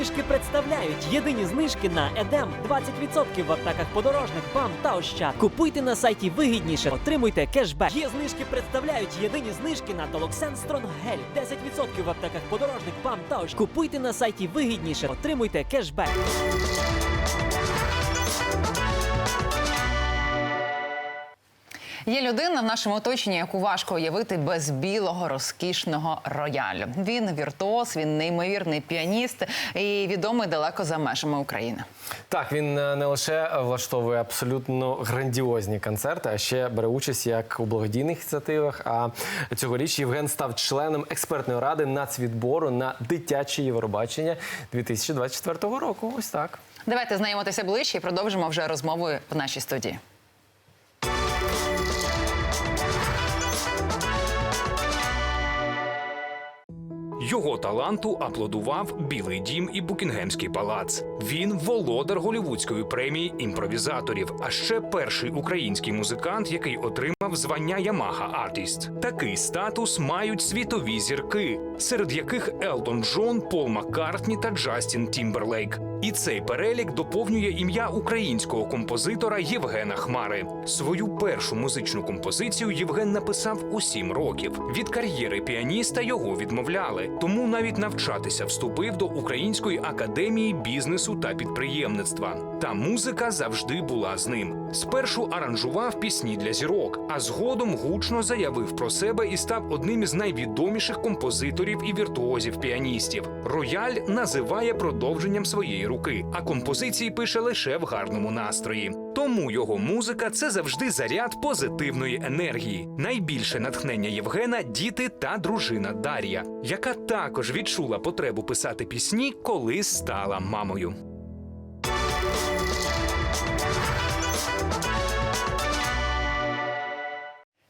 знижки представляють єдині знижки на Едем 20% в аптеках подорожних БАМ та Ощад. Купуйте на сайті вигідніше, отримуйте кешбек. Є знижки представляють єдині знижки на Толоксен Стронгель 10% в аптеках подорожних БАМ та Ощад. Купуйте на сайті вигідніше, отримуйте кешбек. Є людина в нашому оточенні, яку важко уявити без білого розкішного роялю. Він віртуоз, він неймовірний піаніст і відомий далеко за межами України. Так, він е, не лише влаштовує абсолютно грандіозні концерти, а ще бере участь як у благодійних ініціативах. А цьогоріч Євген став членом експертної ради нацвідбору на дитяче Євробачення 2024 року. Ось так. Давайте знайомитися ближче і продовжимо вже розмову в нашій студії. Його таланту аплодував Білий дім і Букінгемський палац. Він володар голівудської премії імпровізаторів, а ще перший український музикант, який отримав звання Ямага Артіст. Такий статус мають світові зірки, серед яких Елтон Джон, Пол Маккартні та Джастін Тімберлейк. І цей перелік доповнює ім'я українського композитора Євгена Хмари. Свою першу музичну композицію Євген написав у сім років. Від кар'єри піаніста його відмовляли, тому навіть навчатися вступив до Української академії бізнесу та підприємництва. Та музика завжди була з ним. Спершу аранжував пісні для зірок, а згодом гучно заявив про себе і став одним із найвідоміших композиторів і віртуозів піаністів. Рояль називає продовженням своєї руки, а композиції пише лише в гарному настрої. Тому його музика це завжди заряд позитивної енергії. Найбільше натхнення Євгена діти та дружина Дар'я, яка також відчула потребу писати пісні, коли стала мамою.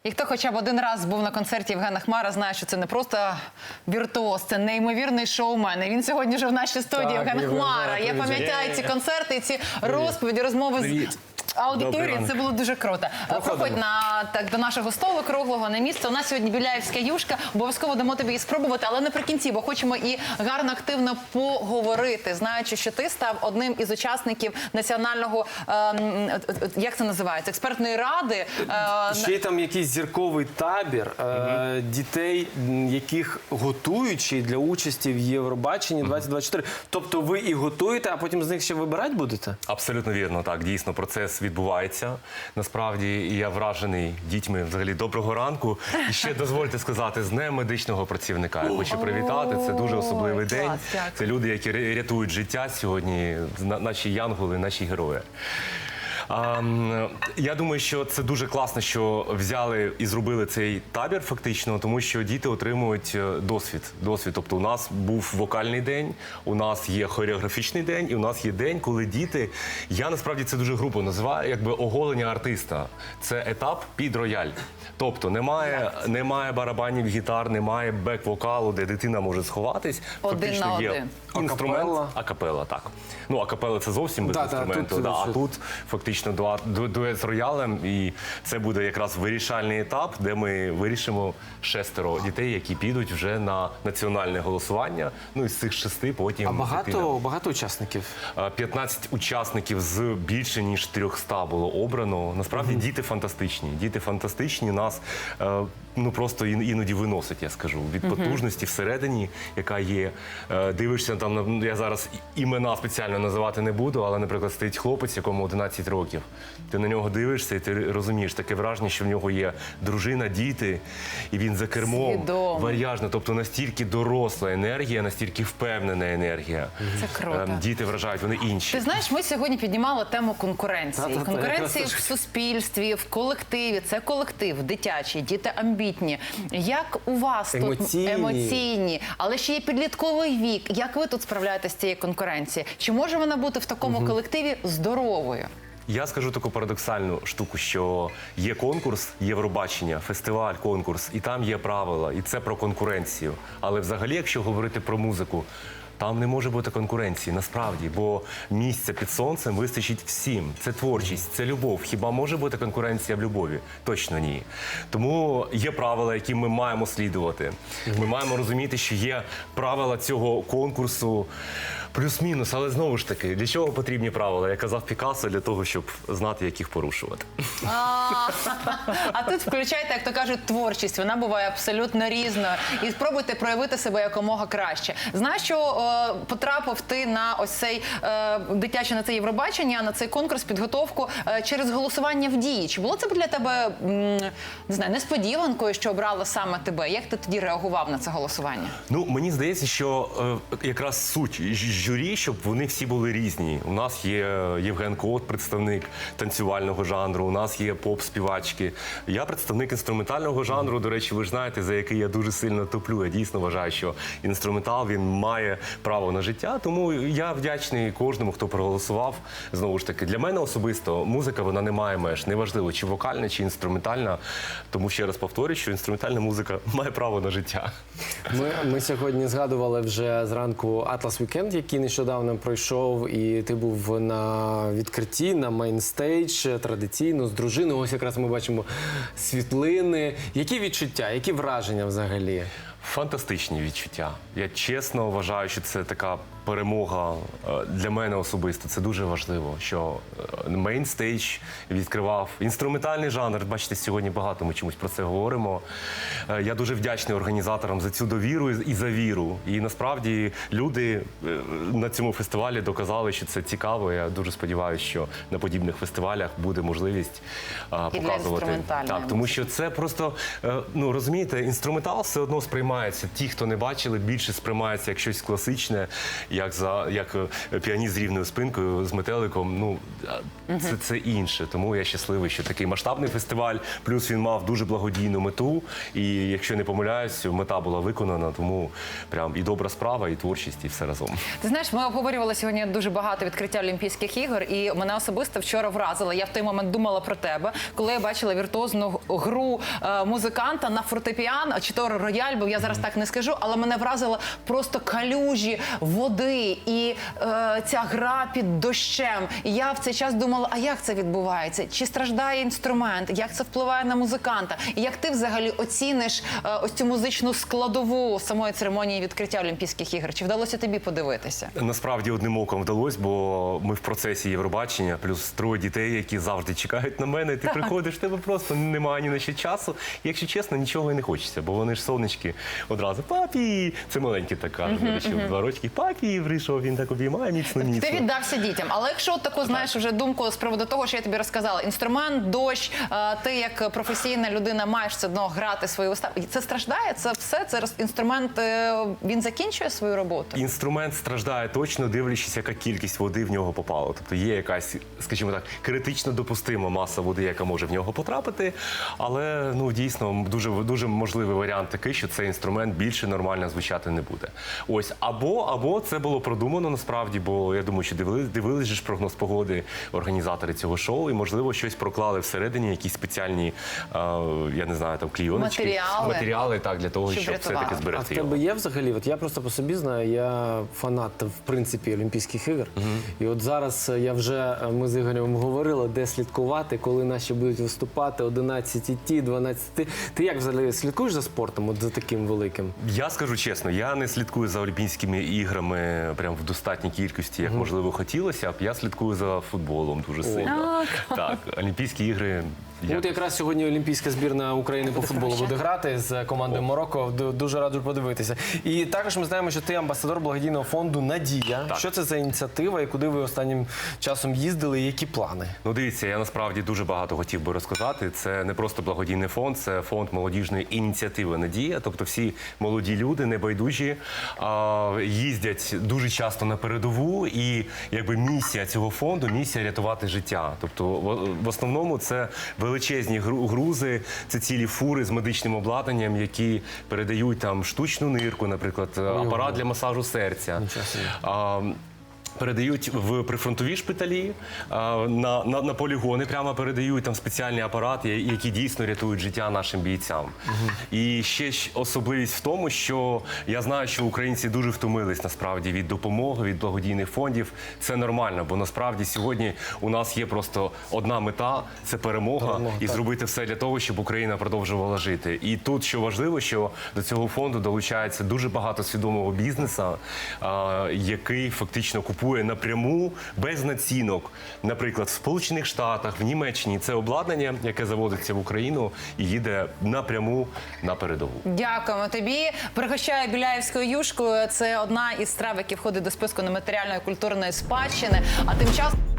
І хто хоча б один раз був на концерті Євгена Хмара, знає, що це не просто віртуоз, це неймовірний шоумен. І він сьогодні вже в нашій студії Так, Євген Хмара. Я пам'ятаю ці концерти, і ці розповіді, розмови з. Аудиторії це було дуже круто. Проходь на так до нашого столу круглого на місце. У нас сьогодні біляївська юшка. Обов'язково дамо тобі її спробувати, але наприкінці, бо хочемо і гарно активно поговорити, знаючи, що ти став одним із учасників національного ем, е, як це називається експертної ради. е, Ще й там якийсь зірковий табір е, дітей, яких й для участі в Євробаченні 2024. Тобто ви і готуєте, а потім з них ще вибирати будете? Абсолютно вірно, так дійсно процес відбувається. Насправді і я вражений дітьми. Взагалі, доброго ранку. І ще дозвольте сказати, з днем медичного працівника. Я хочу привітати. Це дуже особливий Ой, день. Клас, Це люди, які рятують життя сьогодні. Наші янголи, наші герої. А, я думаю, що це дуже класно, що взяли і зробили цей табір, фактично, тому що діти отримують е, досвід. Досвід. Тобто, у нас був вокальний день, у нас є хореографічний день, і у нас є день, коли діти. Я насправді це дуже грубо називаю, якби оголення артиста. Це етап під рояль. Тобто немає, немає барабанів, гітар, немає бек-вокалу, де дитина може сховатись. Один Фактично на є один. інструмент, Акапелла? акапела, так. Ну, акапела це зовсім без Да, да, інструменту. тут- да, а тут- тут фактично дует з роялем, і це буде якраз вирішальний етап, де ми вирішимо шестеро дітей, які підуть вже на національне голосування. Ну і з цих шести потім А багато, багато учасників. Е, 15 учасників з більше ніж 300 було обрано. Насправді діти фантастичні. Діти фантастичні. Нас е, ну просто іноді виносить, я скажу, від потужності всередині, яка є. Е, Дивишся там ну, я зараз імена спеціально називати не буду, але, наприклад, стоїть хлопець, якому 11 років. Ти на нього дивишся, і ти розумієш таке враження, що в нього є дружина, діти, і він за кермом Свідомо. Тобто настільки доросла енергія, настільки впевнена енергія. Це круто. Ем, Діти вражають, вони інші. Ти знаєш, ми сьогодні піднімали тему конкуренції. Та-та-та, конкуренції якраз в суспільстві, в колективі. Це колектив дитячий, діти амбітні. Як у вас Емоційні. тут емоційні, але ще є підлітковий вік. Як ви тут справляєтесь з цією конкуренцією? Чи може вона бути в такому колективі здоровою? Я скажу таку парадоксальну штуку, що є конкурс Євробачення, фестиваль, конкурс, і там є правила, і це про конкуренцію. Але взагалі, якщо говорити про музику, там не може бути конкуренції насправді, бо місця під сонцем вистачить всім. Це творчість, це любов. Хіба може бути конкуренція в любові? Точно ні. Тому є правила, які ми маємо слідувати. Ми маємо розуміти, що є правила цього конкурсу. Плюс-мінус, але знову ж таки, для чого потрібні правила? Я казав Пікассо для того, щоб знати, як їх порушувати. А, А тут включайте, як то кажуть, творчість. Вона буває абсолютно різною. І спробуйте проявити себе якомога краще. Знаєш, що е, потрапив ти на ось цей е, дитяче на це Євробачення, на цей конкурс, підготовку е, через голосування в дії. Чи було це для тебе м, не знаю, несподіванкою, що обрали саме тебе? Як ти тоді реагував на це голосування? Ну, мені здається, що е, якраз суть журі, щоб вони всі були різні. У нас є Євген Кот, представник танцювального жанру, у нас є поп-співачки. Я представник інструментального жанру. До речі, ви ж знаєте, за який я дуже сильно топлю. Я дійсно вважаю, що інструментал він має право на життя. Тому я вдячний кожному, хто проголосував. Знову ж таки, для мене особисто музика вона не має меж. Неважливо, чи вокальна, чи інструментальна. Тому ще раз повторюю, що інструментальна музика має право на життя. Ми, ми сьогодні згадували вже зранку Atlas Weekend, який нещодавно пройшов, і ти був на відкритті, на мейнстейдж традиційно з дружиною. Ось якраз ми бачимо світлини. Які відчуття, які враження взагалі? Фантастичні відчуття. Я чесно вважаю, що це така перемога е, для мене особисто. Це дуже важливо, що мейнстейдж відкривав інструментальний жанр. Бачите, сьогодні багато ми чомусь про це говоримо. Е, Я дуже вдячний організаторам за цю довіру і за віру. І насправді люди е, на цьому фестивалі доказали, що це цікаво. Я дуже сподіваюся, що на подібних фестивалях буде можливість І для показувати. інструментальної Так, тому що це просто ну розумієте, інструментал все одно сприймається. Ті, хто не бачили, більше сприймається як щось класичне, як за як е, піаніст з рівною спинкою з метеликом. Ну це, це інше. Тому я щасливий, що такий масштабний фестиваль. Плюс він мав дуже благодійну мету. І якщо не помиляюсь, мета була виконана. Тому прям і добра справа, і творчість, і все разом. Ти знаєш, ми обговорювали сьогодні дуже багато відкриття Олімпійських ігор, і мене особисто вчора вразило. Я в той момент думала про тебе, коли я бачила віртуозну гру е, музиканта на фортепіано, чи то рояль, бо я зараз так не скажу, але мене вразило просто калюжі води і е, ця гра під дощем. І я в цей час думала, а як це відбувається? Чи страждає інструмент? Як це впливає на музиканта? І як ти взагалі оціниш е, ось цю музичну складову самої церемонії відкриття Олімпійських ігор? Чи вдалося тобі подивитися? Насправді одним оком вдалося, бо ми в процесі Євробачення, плюс троє дітей, які завжди чекають на мене. Ти приходиш, тебе просто немає ні на що часу. І, якщо чесно, нічого і не хочеться, бо вони ж сонечки одразу папі. Це маленький так кажуть, до речі, два рочки. Папі прийшов, він так обіймає міцно, міцно. Ти віддався дітям, але якщо от таку знаєш вже думку з приводу того, що я тобі розказала, інструмент, дощ, е, ти як професійна людина маєш все одно грати свою виставу. Це страждає? Це все? Це інструмент е, він закінчує свою роботу? Інструмент страждає точно, дивлячись, яка кількість води в нього попала. Тобто є якась, скажімо так, критично допустима маса води, яка може в нього потрапити. Але ну дійсно дуже дуже можливий варіант такий, що цей інструмент більше нормально звучати не буде. Ось або або це було продумано насправді, бо я думаю, що дивились, дивились ж прогноз погоди організатори цього шоу, і можливо щось проклали всередині, якісь спеціальні, е, я не знаю, там клійоночки, Матеріали. матеріали так для того, Щоб щоб, все таки А в зберегти його. тебе є взагалі? От я просто по собі знаю, я фанат в принципі Олімпійських ігор. І от зараз е, я вже е, ми з Ігорем говорили, де слідкувати, коли наші будуть виступати 11 ті, 12 ті. Ти як взагалі слідкуєш за спортом? От за таким великим? Я скажу чесно, я не слідкую за Олімпійськими іграми прям в достатній кількості, як можливо хотілося б. Я слідкую за футболом дуже сильно. Так, Олімпійські ігри. Ну, От якраз сьогодні Олімпійська збірна України по футболу буде грати з командою Марокко. Ду- Дуже раджу подивитися. І також ми знаємо, що ти амбасадор благодійного фонду Надія. Так. Що це за ініціатива і куди ви останнім часом їздили? і Які плани? Ну, дивіться, я насправді дуже багато хотів би розказати. Це не просто благодійний фонд, це фонд молодіжної ініціативи Надія. Тобто, всі молоді люди, небайдужі, а, їздять дуже часто на передову. І якби місія цього фонду місія рятувати життя. Тобто, в, в основному це величезні грузи, це цілі фури з медичним обладнанням, які передають там штучну нирку, наприклад, апарат для масажу серця. Передають в прифронтові шпиталі на, на, на полігони, прямо передають там спеціальні апарати, які дійсно рятують життя нашим бійцям. І ще ж особливість в тому, що я знаю, що українці дуже втомились насправді від допомоги, від благодійних фондів. Це нормально, бо насправді сьогодні у нас є просто одна мета це перемога, Перемога, і так. зробити все для того, щоб Україна продовжувала жити. І тут що важливо, що до цього фонду долучається дуже багато свідомого бізнесу, який фактично купує напряму без націнок, наприклад, в Сполучених Штатах, в Німеччині це обладнання, яке заводиться в Україну і їде напряму на передову. Дякуємо тобі. Пригощаю біляївською юшкою. Це одна із страв, які входить до списку нематеріальної культурної спадщини. А тим часом.